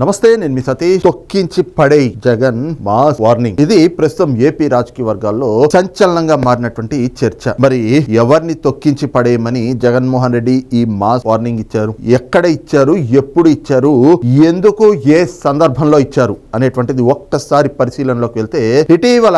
నమస్తే నేను మీ సతీష్. తొక్కించి పడే జగన్ మాస్ వార్నింగ్. ఇది ప్రస్తుతం ఏపీ రాజకీయ వర్గాల్లో సంచలనంగా మారినటువంటి చర్చ. మరి ఎవరిని తొక్కించి పడేయమని జగన్మోహన్ రెడ్డి ఈ మాస్ వార్నింగ్ ఇచ్చారు? ఎక్కడ ఇచ్చారు? ఎప్పుడు ఇచ్చారు? ఎందుకు ఏ సందర్భంలో ఇచ్చారు? అనేటువంటిది ఒక్కసారి పరిశీలనలోకి వెళ్తే ఇటీవల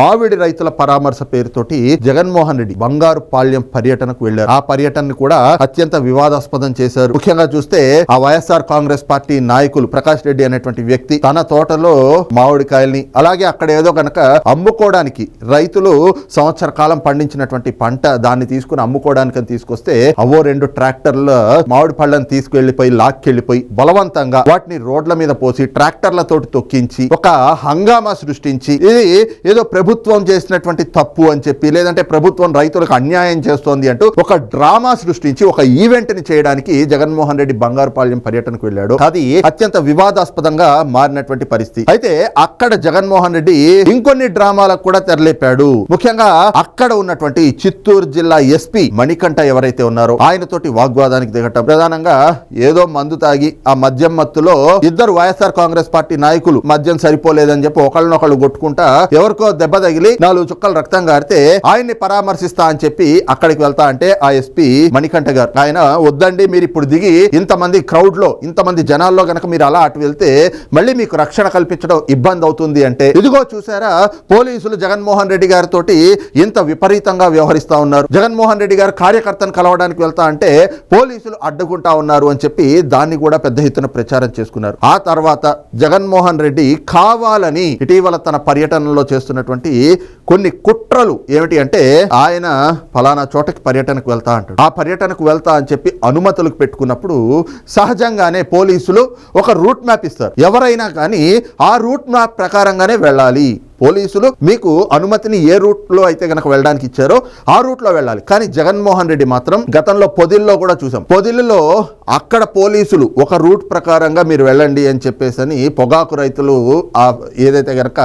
మామిడి రైతుల పరామర్శ పేరుతోటి జగన్మోహన్ రెడ్డి బంగారు పాళ్యం పర్యటనకు వెళ్ళారు ఆ పర్యటనను కూడా అత్యంత వివాదాస్పదం చేశారు. ముఖ్యంగా చూస్తే ఆ వైఎస్ఆర్ కాంగ్రెస్ పార్టీ నాయకులు ప్రకాష్ రెడ్డి అనేటువంటి వ్యక్తి తన తోటలో మామిడికాయల్ని అలాగే అక్కడ ఏదో గనక అమ్ముకోవడానికి రైతులు సంవత్సర కాలం పండించినటువంటి పంట దాన్ని తీసుకుని అమ్ముకోవడానికి అని తీసుకొస్తే అవో రెండు ట్రాక్టర్ల మామిడి పళ్ళని తీసుకెళ్ళిపోయి లాక్కెళ్ళిపోయి బలవంతంగా వాటిని రోడ్ల మీద పోసి ట్రాక్టర్లతో తొక్కించి ఒక హంగామా సృష్టించి ఇది ఏదో ప్రభుత్వం చేసినటువంటి తప్పు అని చెప్పి లేదంటే ప్రభుత్వం రైతులకు అన్యాయం చేస్తోంది అంటూ ఒక డ్రామా సృష్టించి ఒక ఈవెంట్ని చేయడానికి జగన్మోహన్ రెడ్డి బంగారుపాళ్యం పర్యటనకు వెళ్ళాడు. అది అత్యంత వివాదాస్పదంగా మారినటువంటి పరిస్థితి. అయితే అక్కడ జగన్మోహన్ రెడ్డి ఇంకొన్ని డ్రామాలకు కూడా తెరలేపాడు. ముఖ్యంగా అక్కడ ఉన్నటువంటి చిత్తూరు జిల్లా ఎస్పీ మణికంఠ ఎవరైతే ఉన్నారో ఆయనతోటి వాగ్వాదానికి దిగటం. ప్రధానంగా ఏదో మందు తాగి ఆ మద్యం మత్తులో ఇద్దరు వైఎస్ఆర్ కాంగ్రెస్ పార్టీ నాయకులు మద్యం సరిపోలేదని చెప్పి ఒకళ్ళనొకళ్ళు కొట్టుకుంటా ఎవరికో దెబ్బ తగిలి నాలుగు చుక్కలు రక్తం గారితే ఆయన్ని పరామర్శిస్తా అని చెప్పి అక్కడికి వెళ్తా అంటే ఆ ఎస్పీ మణికంఠ గారు. ఆయన వద్దండి మీరు ఇప్పుడు దిగి ఇంతమంది క్రౌడ్లో ఇంతమంది జనాల్లో గనక మీరు అలా అటు వెళ్తే మళ్ళీ మీకు రక్షణ కల్పించడం ఇబ్బంది అవుతుంది అంటే ఇదిగో చూసారా పోలీసులు జగన్మోహన్ రెడ్డి గారితో ఇంత విపరీతంగా వ్యవహరిస్తా ఉన్నారు. జగన్మోహన్ రెడ్డి గారు కార్యకర్తను కలవడానికి వెళ్తా అంటే పోలీసులు అడ్డుకుంటా ఉన్నారు అని చెప్పి దాన్ని కూడా పెద్ద ఎత్తున ప్రచారం చేసుకున్నారు. ఆ తర్వాత జగన్మోహన్ రెడ్డి కావాలని ఇటీవల తన పర్యటనలో చేస్తున్నటువంటి కొన్ని కుట్రలు ఏమిటి అంటే ఆయన ఫలానా చోటకి పర్యటనకు వెళ్తా అంటాడు. ఆ పర్యటనకు వెళ్తా అని చెప్పి అనుమతులకు పెట్టుకున్నప్పుడు సహజంగానే పోలీసులు ఒక రూట్ మ్యాప్ ఇస్తారు. ఎవరైనా కానీ ఆ రూట్ మ్యాప్ ప్రకారంగానే వెళ్ళాలి. పోలీసులు మీకు అనుమతిని ఏ రూట్లో అయితే గనక వెళ్ళడానికి ఇచ్చారో ఆ రూట్లో వెళ్ళాలి. కానీ జగన్మోహన్ రెడ్డి మాత్రం గతంలో పొదిల్లో కూడా చూసాం. పొదిల్లో అక్కడ పోలీసులు ఒక రూట్ ప్రకారంగా మీరు వెళ్ళండి అని చెప్పేసి అని పొగాకు రైతులు ఆ ఏదైతే గనక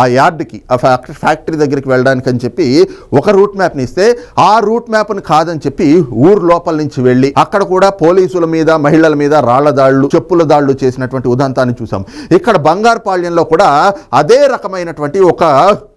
ఆ యార్డ్కి ఆ ఫ్యాక్టరీ ఫ్యాక్టరీ దగ్గరికి వెళ్ళడానికి అని చెప్పి ఒక రూట్ మ్యాప్ని ఇస్తే ఆ రూట్ మ్యాప్ని కాదని చెప్పి ఊరు లోపల నుంచి వెళ్ళి అక్కడ కూడా పోలీసుల మీద మహిళల మీద రాళ్ళ దాళ్ళు చెప్పుల దాళ్ళు చేసినటువంటి ఉదంతాన్ని చూసాం. ఇక్కడ బంగారుపాళ్యంలో కూడా అదే రకమైనటువంటి ఒక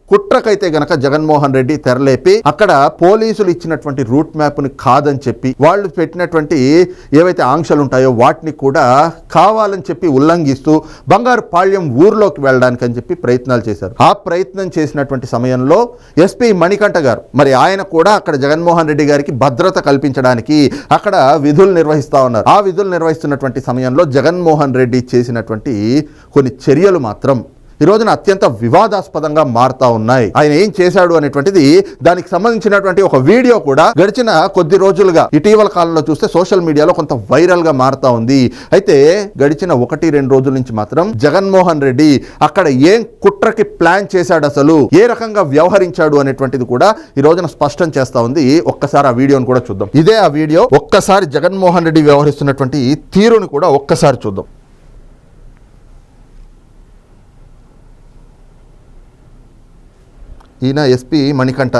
కుట్రకైతే గనక జగన్మోహన్ రెడ్డి తెరలేపి అక్కడ పోలీసులు ఇచ్చినటువంటి రూట్ మ్యాప్ని కాదని చెప్పి వాళ్ళు పెట్టినటువంటి ఏవైతే ఆంక్షలు ఉంటాయో వాటిని కూడా కావాలని చెప్పి ఉల్లంఘిస్తూ బంగారు పాళ్యం ఊర్లోకి వెళ్ళడానికి అని చెప్పి ప్రయత్నాలు చేశారు. ఆ ప్రయత్నం చేసినటువంటి సమయంలో ఎస్పీ మణికంఠ గారు మరి ఆయన కూడా అక్కడ జగన్మోహన్ రెడ్డి గారికి భద్రత కల్పించడానికి అక్కడ విధులు నిర్వహిస్తా ఉన్నారు. ఆ విధులు నిర్వహిస్తున్నటువంటి సమయంలో జగన్మోహన్ రెడ్డి చేసినటువంటి కొన్ని చర్యలు మాత్రం ఈ రోజున అత్యంత వివాదాస్పదంగా మారుతా ఉన్నాయి. ఆయన ఏం చేశాడు అనేటువంటిది దానికి సంబంధించినటువంటి ఒక వీడియో కూడా గడిచిన కొద్ది రోజులుగా ఇటీవల కాలంలో చూస్తే సోషల్ మీడియాలో కొంత వైరల్గా మారుతా ఉంది. అయితే గడిచిన ఒకటి రెండు రోజుల నుంచి మాత్రం జగన్మోహన్ రెడ్డి అక్కడ ఏం కుట్రకి ప్లాన్ చేశాడు అసలు ఏ రకంగా వ్యవహరించాడు అనేటువంటిది కూడా ఈ రోజున స్పష్టం చేస్తా ఉంది. ఒక్కసారి ఆ వీడియోను కూడా చూద్దాం. ఇదే ఆ వీడియో ఒక్కసారి జగన్మోహన్ రెడ్డి వ్యవహరిస్తున్నటువంటి తీరుని కూడా ఒక్కసారి చూద్దాం. ఈయన ఎస్పీ మణికంఠ.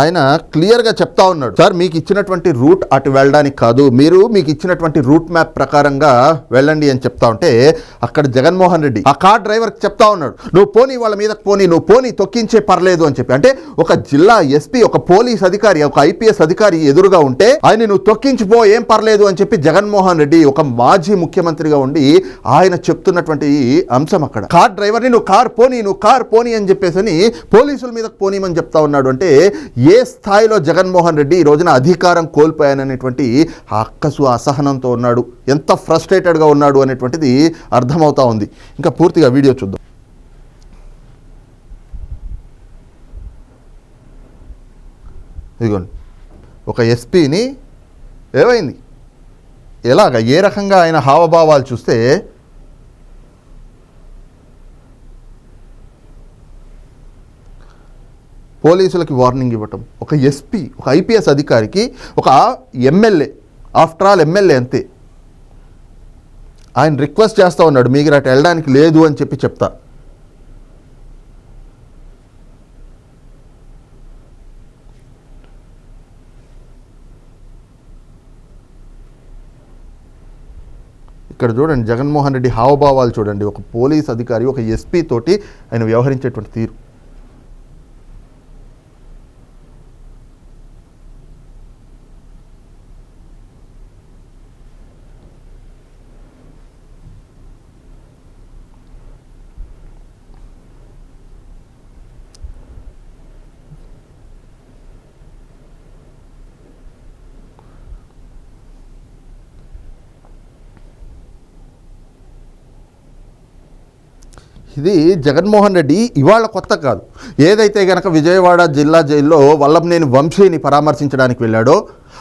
ఆయన క్లియర్గా చెప్తా ఉన్నాడు. సార్ మీకు ఇచ్చినటువంటి రూట్ అటు వెళ్ళడానికి కాదు మీరు మీకు ఇచ్చినటువంటి రూట్ మ్యాప్ ప్రకారంగా వెళ్ళండి అని చెప్తా ఉంటే అక్కడ జగన్మోహన్ రెడ్డి ఆ కార్ డ్రైవర్కి చెప్తా ఉన్నాడు. నువ్వు పోనీ వాళ్ళ మీద పోనీ నువ్వు పోనీ తొక్కించే పర్లేదు అని చెప్పి. అంటే ఒక జిల్లా ఎస్పీ ఒక పోలీస్ అధికారి ఒక ఐపీఎస్ అధికారి ఎదురుగా ఉంటే ఆయన నువ్వు తొక్కించిపో ఏం పర్లేదు అని చెప్పి జగన్మోహన్ రెడ్డి ఒక మాజీ ముఖ్యమంత్రిగా ఉండి ఆయన చెప్తున్నటువంటి అంశం అక్కడ. కార్ డ్రైవర్ని నువ్వు కార్ పోనీ నువ్వు కార్ పోనీ అని చెప్పేసి అని పోలీసుల మీద పోనీమని చెప్తా ఉన్నాడు. అంటే ఏ స్థాయిలో జగన్మోహన్ రెడ్డి ఈ రోజున అధికారం కోల్పోయాననేటువంటి ఆ అక్కసు అసహనంతో ఉన్నాడు. ఎంత ఫ్రస్ట్రేటెడ్గా ఉన్నాడు అనేటువంటిది అర్థమవుతా ఉంది. ఇంకా పూర్తిగా వీడియో చూద్దాం. ఇదిగోండి. ఒక ఎస్పీని ఏమైంది? ఎలాగ? ఏ రకంగా ఆయన హావభావాలు చూస్తే పోలీసులకి వార్నింగ్ ఇవ్వటం. ఒక ఎస్పీ ఒక ఐపీఎస్ అధికారికి ఒక ఎమ్మెల్యే ఆఫ్టర్ ఆల్ ఎమ్మెల్యే అంతే. ఆయన రిక్వెస్ట్ చేస్తూ ఉన్నాడు మీకు అటు వెళ్ళడానికి లేదు అని చెప్పి చెప్తా. ఇక్కడ చూడండి జగన్మోహన్ రెడ్డి హావభావాలు చూడండి. ఒక పోలీస్ అధికారి ఒక ఎస్పీ తోటి ఆయన వ్యవహరించేటువంటి తీరు. ఇది జగన్మోహన్ రెడ్డి ఇవాళ కొత్త కాదు. ఏదైతే గనక విజయవాడ జిల్లా జైల్లో వల్లభనేని వంశీని పరామర్శించడానికి వెళ్ళాడో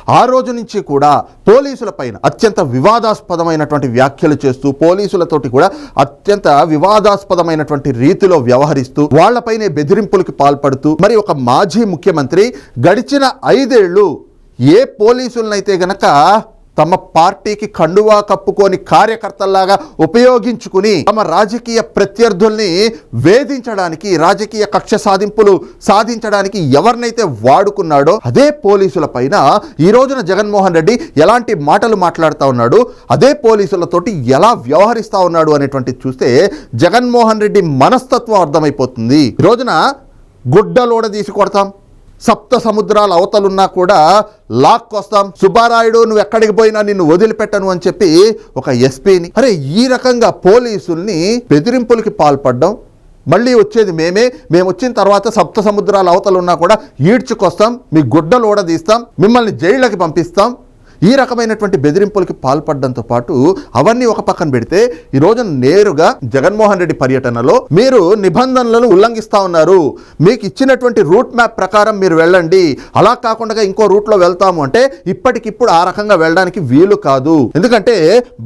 ఆ రోజు నుంచి కూడా పోలీసుల పైన అత్యంత వివాదాస్పదమైనటువంటి వ్యాఖ్యలు చేస్తూ పోలీసులతోటి కూడా అత్యంత వివాదాస్పదమైనటువంటి రీతిలో వ్యవహరిస్తూ వాళ్ళపైనే బెదిరింపులకు పాల్పడుతూ మరి ఒక మాజీ ముఖ్యమంత్రి గడిచిన ఐదేళ్ళు ఏ పోలీసులనైతే గనక తమ పార్టీకి కండువా కప్పుకొని కార్యకర్తల్లాగా ఉపయోగించుకుని తమ రాజకీయ ప్రత్యర్థుల్ని వేధించడానికి రాజకీయ కక్ష సాధింపులు సాధించడానికి ఎవరినైతే వాడుకున్నాడో అదే పోలీసుల పైన ఈ రోజున జగన్మోహన్ రెడ్డి ఎలాంటి మాటలు మాట్లాడుతూ ఉన్నాడు అదే పోలీసులతోటి ఎలా వ్యవహరిస్తా ఉన్నాడు అనేటువంటి చూస్తే జగన్మోహన్ రెడ్డి మనస్తత్వం అర్థమైపోతుంది. ఈ రోజున గుడ్డలోడ తీసి కొడతాం. సప్త సముద్రాల అవతలున్నా కూడా లాక్కొస్తాం సుబ్బారాయుడు నువ్వు ఎక్కడికి పోయినా నిన్ను వదిలిపెట్టను అని చెప్పి ఒక ఎస్పీని అరే ఈ రకంగా పోలీసుల్ని బెదిరింపులకి పాల్పడడం. మళ్ళీ వచ్చేది మేమే. మేము వచ్చిన తర్వాత సప్త సముద్రాల అవతలున్నా కూడా ఈడ్చుకొస్తాం. మీ గుడ్డలు ఊడదీస్తాం మిమ్మల్ని జైళ్ళకి పంపిస్తాం. ఈ రకమైనటువంటి బెదిరింపులకి పాల్పడడంతో పాటు అవన్నీ ఒక పక్కన పెడితే ఈ రోజు నేరుగా జగన్మోహన్ రెడ్డి పర్యటనలో మీరు నిబంధనలను ఉల్లంఘిస్తా ఉన్నారు. మీకు ఇచ్చినటువంటి రూట్ మ్యాప్ ప్రకారం మీరు వెళ్ళండి. అలా కాకుండా ఇంకో రూట్లో వెళ్తాము అంటే ఇప్పటికిప్పుడు ఆ రకంగా వెళ్ళడానికి వీలు కాదు. ఎందుకంటే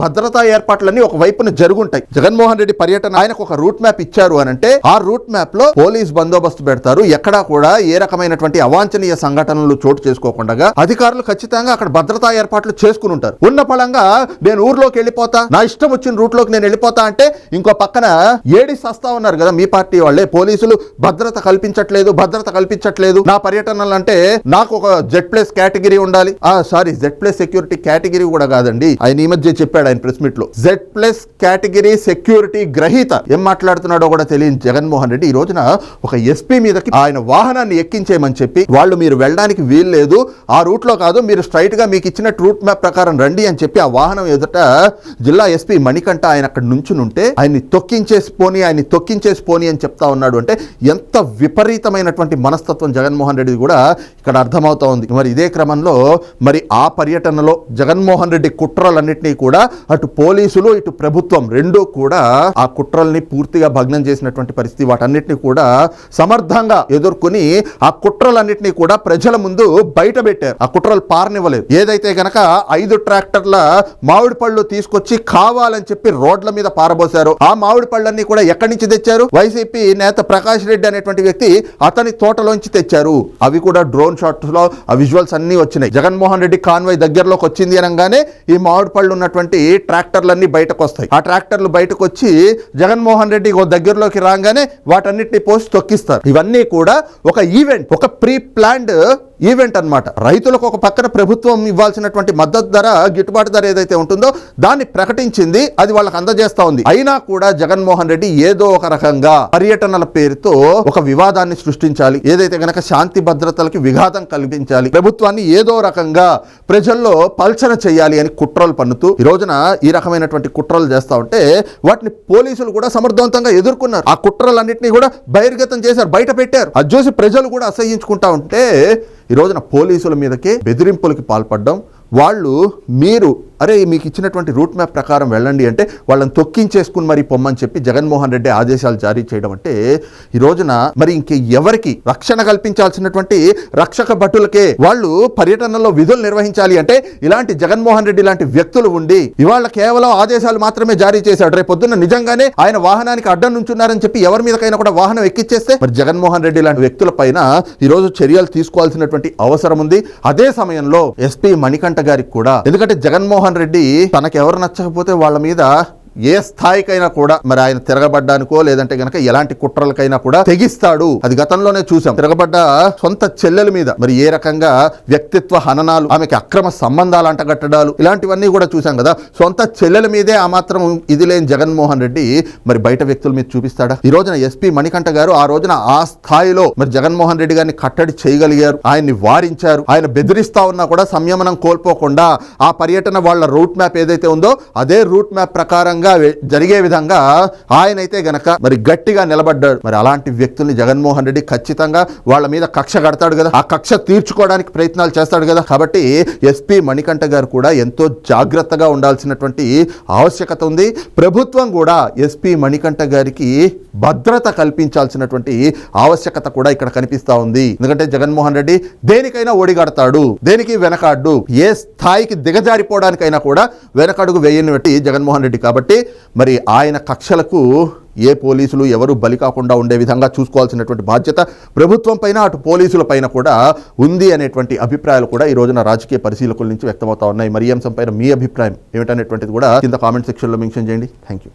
భద్రతా ఏర్పాట్లన్నీ ఒక వైపున జరుగుంటాయి. జగన్మోహన్ రెడ్డి పర్యటన ఆయనకు ఒక రూట్ మ్యాప్ ఇచ్చారు అని అంటే ఆ రూట్ మ్యాప్లో పోలీస్ బందోబస్తు పెడతారు. ఎక్కడా కూడా ఏ రకమైనటువంటి అవాంఛనీయ సంఘటనలు చోటు చేసుకోకుండా అధికారులు ఖచ్చితంగా అక్కడ భద్రతా ఏర్పాట్లు చేసుకుని ఉంటారు. ఉన్న పడంగా నేను ఊర్లోకి వెళ్ళిపోతా నా ఇష్టం వచ్చిన రూట్లోకి నేను వెళ్ళిపోతా అంటే ఇంకో పక్కన ఏడి సస్తా ఉన్నారు కదా మీ పార్టీ వాళ్ళే పోలీసులు భద్రత కల్పించట్లేదు భద్రత కల్పించట్లేదు. నా పర్యటనలు అంటే నాకు ఒక జెడ్ ప్లస్ కేటగిరీ ఉండాలి. ఆ sorry Z plus security category కూడా కాదండి. ఆయన ఈ మధ్య చెప్పాడు ఆయన ప్రెస్ మీట్లో జెడ్ ప్లస్ కేటగిరీ సెక్యూరిటీ గ్రహీత ఏం మాట్లాడుతున్నాడో కూడా తెలియని జగన్మోహన్ రెడ్డి ఈ రోజున ఒక ఎస్పీ మీదకి ఆయన వాహనాన్ని ఎక్కించేయమని చెప్పి వాళ్ళు మీరు వెళ్ళడానికి వీలు లేదు ఆ రూట్లో కాదు మీరు స్ట్రైట్గా మీకు ఇచ్చిన రూట్ మ్యాప్ ప్రకారం రండి అని చెప్పి ఆ వాహనం ఎదుట జిల్లా ఎస్పీ మణికంఠ ఆయన అక్కడ నుంచునుంటే ఆయన్ని తొక్కించేసి పోని ఆయన్ని తొక్కించేసి పోని అని చెప్తా ఉన్నాడు. అంటే ఎంత విపరీతమైనటువంటి మనస్తత్వం జగన్మోహన్ రెడ్డి కూడా ఇక్కడ అర్థమవుతా ఉంది. మరి ఇదే క్రమంలో మరి ఆ పర్యటనలో జగన్మోహన్ రెడ్డి కుట్రలన్నింటినీ కూడా అటు పోలీసులు ఇటు ప్రభుత్వం రెండూ కూడా ఆ కుట్రల్ని పూర్తిగా భగ్నం చేసినటువంటి పరిస్థితి వాటన్నిటిని కూడా సమర్థంగా ఎదుర్కొని ఆ కుట్రలన్నింటినీ కూడా ప్రజల ముందు బయట పెట్టారు ఆ కుట్రలు పారనివ్వలేదు. ఏదైతే గనక ఐదు ట్రాక్టర్ల మామిడి పళ్ళు తీసుకొచ్చి కావాలని చెప్పి రోడ్ల మీద పారబోశారు. ఆ మామిడి పళ్ళన్నీ కూడా ఎక్కడి నుంచి తెచ్చారు? వైసీపీ నేత ప్రకాష్ రెడ్డి అనేటువంటి వ్యక్తి అతని తోటలోంచి తెచ్చారు. అవి కూడా డ్రోన్ షాట్స్లో ఆ విజువల్స్ అన్ని వచ్చినాయి. జగన్మోహన్ రెడ్డి కాన్వాయ్ దగ్గరలోకి వచ్చింది అనగానే ఈ మామిడి పళ్ళు ఉన్నటువంటి ట్రాక్టర్లన్నీ బయటకు వస్తాయి ఆ ట్రాక్టర్లు బయటకు వచ్చి జగన్మోహన్ రెడ్డి దగ్గరలోకి రాగానే వాటన్నిటిని పోసి తొక్కిస్తారు. ఇవన్నీ కూడా ఒక ఈవెంట్ ఒక ప్రీ ప్లాన్డ్ ఈవెంట్ అన్నమాట. రైతులకు ఒక పక్కన ప్రభుత్వం ఇవ్వాల్సినటువంటి మద్దతు ధర గిట్టుబాటు ధర ఏదైతే ఉంటుందో దాన్ని ప్రకటించింది అది వాళ్ళకి అందజేస్తా ఉంది. అయినా కూడా జగన్మోహన్ రెడ్డి ఏదో ఒక రకంగా పర్యటనల పేరుతో ఒక వివాదాన్ని సృష్టించాలి. ఏదైతే గనక శాంతి భద్రతలకి విఘాతం కల్పించాలి ప్రభుత్వాన్ని ఏదో రకంగా ప్రజల్లో పల్చన చేయాలి అని కుట్రలు పన్నుతూ ఈ రోజున ఈ రకమైనటువంటి కుట్రలు చేస్తా ఉంటే వాటిని పోలీసులు కూడా సమర్థవంతంగా ఎదుర్కొన్నారు. ఆ కుట్రలన్నింటినీ కూడా బహిర్గతం చేశారు బయట పెట్టారు. అది చూసి ప్రజలు కూడా అసహించుకుంటా ఉంటే ఈ ఈ రోజున పోలీసుల మీదకే బెదిరింపులకి పాల్పడడం వాళ్ళు మీరు అరే మీకు ఇచ్చినటువంటి రూట్ మ్యాప్ ప్రకారం వెళ్ళండి అంటే వాళ్ళని తొక్కించేసుకుని మరి పొమ్మని చెప్పి జగన్మోహన్ రెడ్డి ఆదేశాలు జారీ చేయడం అంటే ఈ రోజున మరి ఇంక ఎవరికి రక్షణ కల్పించాల్సినటువంటి రక్షక భటులకే వాళ్ళు పర్యటనలో విధులు నిర్వహించాలి అంటే ఇలాంటి జగన్మోహన్ రెడ్డి లాంటి వ్యక్తులు ఉండి ఇవాళ కేవలం ఆదేశాలు మాత్రమే జారీ చేశాడు. రేపు పొద్దున్న నిజంగానే ఆయన వాహనానికి అడ్డం నుంచున్నారని చెప్పి ఎవరి మీదకైనా కూడా వాహనం ఎక్కిచ్చేస్తే మరి జగన్మోహన్ రెడ్డి లాంటి వ్యక్తుల పైన ఈ రోజు చర్యలు తీసుకోవాల్సినటువంటి అవసరం ఉంది. అదే సమయంలో ఎస్పీ మణికంఠ గారికి కూడా. ఎందుకంటే జగన్మోహన్ రెడ్డి తనకెవరు నచ్చకపోతే వాళ్ళ మీద ఏ స్థాయికైనా కూడా మరి ఆయన తిరగబడ్డానికో లేదంటే గనక ఎలాంటి కుట్రలకైనా కూడా తెగిస్తాడు. అది గతంలోనే చూసాం తిరగబడ్డ సొంత చెల్లెల మీద మరి ఏ రకంగా వ్యక్తిత్వ హననాలు ఆమెకి అక్రమ సంబంధాలు అంటగట్టడాలు ఇలాంటివన్నీ కూడా చూసాం కదా. సొంత చెల్లెల మీదే ఆ మాత్రం ఇది లేని జగన్మోహన్ రెడ్డి మరి బయట వ్యక్తుల మీద చూపిస్తాడా? ఈ రోజున ఎస్పీ మణికంఠ గారు ఆ రోజున ఆ స్థాయిలో మరి జగన్మోహన్ రెడ్డి గారిని కట్టడి చేయగలిగారు. ఆయన్ని వారించారు. ఆయన బెదిరిస్తా ఉన్నా కూడా సంయమనం కోల్పోకుండా ఆ పర్యటన వాళ్ళ రూట్ మ్యాప్ ఏదైతే ఉందో అదే రూట్ మ్యాప్ ప్రకారంగా విధంగా జరిగే విధంగా ఆయన అయితే గనక మరి గట్టిగా నిలబడ్డాడు. మరి అలాంటి వ్యక్తుల్ని జగన్మోహన్ రెడ్డి ఖచ్చితంగా వాళ్ళ మీద కక్ష కడతాడు కదా. ఆ కక్ష తీర్చుకోవడానికి ప్రయత్నాలు చేస్తాడు కదా. కాబట్టి ఎస్పీ మణికంఠ గారు కూడా ఎంతో జాగ్రత్తగా ఉండాల్సినటువంటి ఆవశ్యకత ఉంది. ప్రభుత్వం కూడా ఎస్పీ మణికంఠ గారికి భద్రత కల్పించాల్సినటువంటి ఆవశ్యకత కూడా ఇక్కడ కనిపిస్తా ఉంది. ఎందుకంటే జగన్మోహన్ రెడ్డి దేనికైనా ఓడిగడతాడు. దేనికి వెనకాడు ఏ స్థాయికి దిగజారిపోవడానికైనా కూడా వెనకడుగు వేయని బట్టి జగన్మోహన్ రెడ్డి. కాబట్టి కాబట్టి మరి ఆయన కక్షలకు ఏ పోలీసులు ఎవరు బలి కాకుండా ఉండే విధంగా చూసుకోవాల్సినటువంటి బాధ్యత ప్రభుత్వం పైన అటు పోలీసుల పైన కూడా ఉంది అనేటువంటి అభిప్రాయాలు కూడా ఈ రోజున రాజకీయ పరిశీలకుల నుంచి వ్యక్తమవుతా ఉన్నాయి. మరి ఈ అంశం పైన మీ అభిప్రాయం ఏమిటనేటువంటిది కూడా కింద కామెంట్ సెక్షన్లో మెన్షన్ చేయండి. Thank you